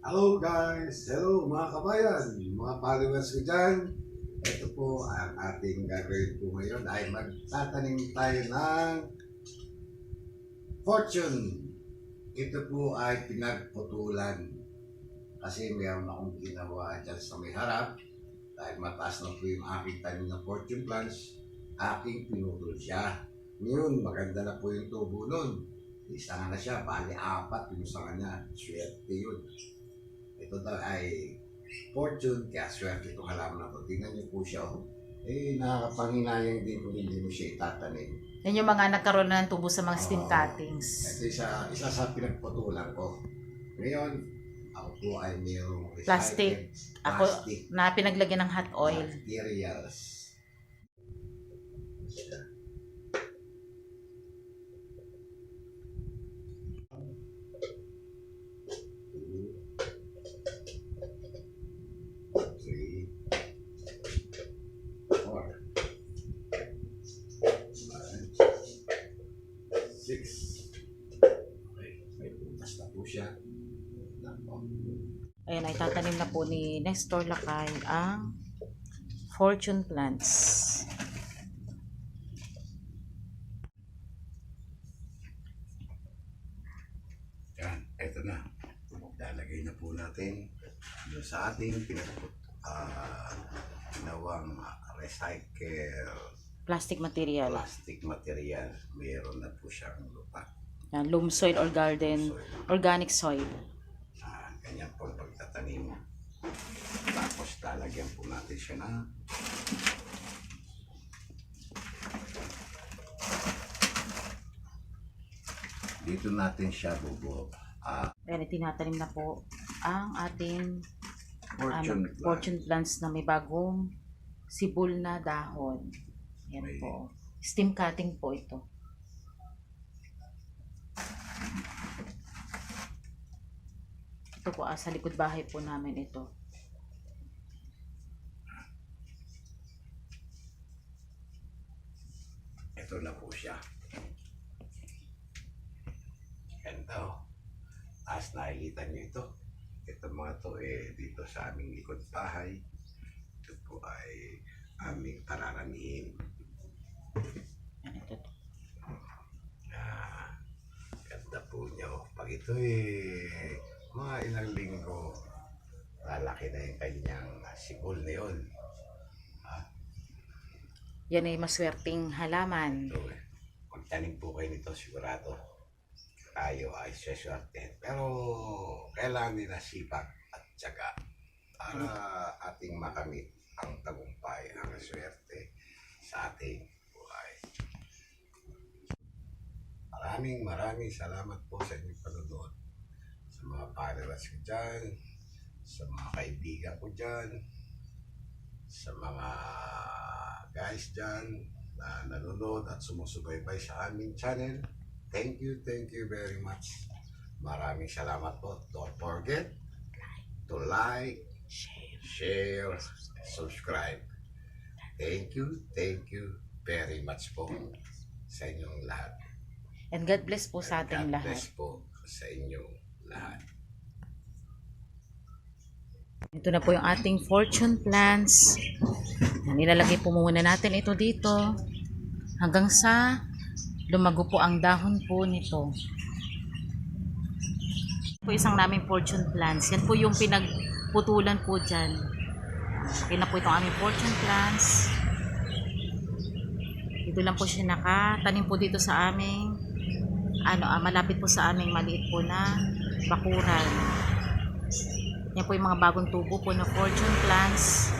Hello guys! Hello mga kabayan! Mga followers ko dyan. Ito po ang ating gagawin po ngayon ay magtatanim tayo ng fortune. Ito po ay pinagputulan. Kasi mayroon akong ginawa dyan sa may harap. Dahil mataas na po yung aking tanim ng fortune plants, aking pinutol siya. Ngayon, maganda na po yung tubo nun. Isa na siya, bali apat yung sa kanya. Swerte yun. Ito daw ay fortune, kaya swerte itong halaman na to. Tingnan niyo po siya. Oh. Eh, nakakapanginayang din kung hindi mo siya itatanim. Yan yung mga nagkaroon na ng tubo sa mga stem Oo. cuttings. Ito isa, isa sa pinagputulan ko. Ngayon, ako po ay mayroong recycled Plastic. Ako, plastic na pinaglagyan ng hot oil. materials. Siya. Ayan, ay tatanim na po ni Nestor Lakay ang fortune plants. Yan, eto na. Lalagay na po natin doon sa ating pinagput, ah, ginawang recycle Plastic material. plastic material. Mayroon na po siyang lupa. Yan, loam soil or garden, organic soil. Ah, ganyan po ang pagtatanim. Tapos lalagyan po natin siya na dito natin siya bubuo. Ah, Ayan, itinatanim na po ang ating fortune ano, plant. fortune plants na may bagong sibol na dahon. Yan May- po. Stem cutting po ito. Ito po, ah, sa likod bahay po namin ito. Ito na po siya. Ganda. Taas nakikita niyo ito. Ito mga to eh dito sa aming likod bahay. Ito po ay aming kararamihin. Yan, ito. Ah, ganda po niya. Pag ito eh mga ilang linggo lalaki na yung kanyang sibol na yun. Yan ay maswerteng halaman. Eh. Magtanim po kayo nito sigurado. Tayo ay swerte. Pero kailangan din na sipag at tiyaga para ating makamit ang tagumpay, ang swerte sa ating buhay. Maraming maraming salamat po sa inyong panonood. Mga followers ko dyan, sa mga kaibigan ko dyan, sa mga guys dyan na nanonood at sumusubaybay sa aming channel. Thank you, thank you very much. Maraming salamat po. Don't forget to like, share, subscribe. Thank you, thank you very much po sa inyong lahat. And God bless po sa ating God lahat. bless po sa inyong lahat. Ito na po yung ating fortune plants. Nilalagay po muna natin ito dito hanggang sa lumago po ang dahon po nito. Ito po isang naming fortune plants. Yan po yung pinagputulan po dyan. Yan na po itong aming fortune plants. Dito lang po siya nakatanim po dito sa aming ano, ah, malapit po sa aming maliit po na bakuran. Yan po yung mga bagong tubo po na fortune plants.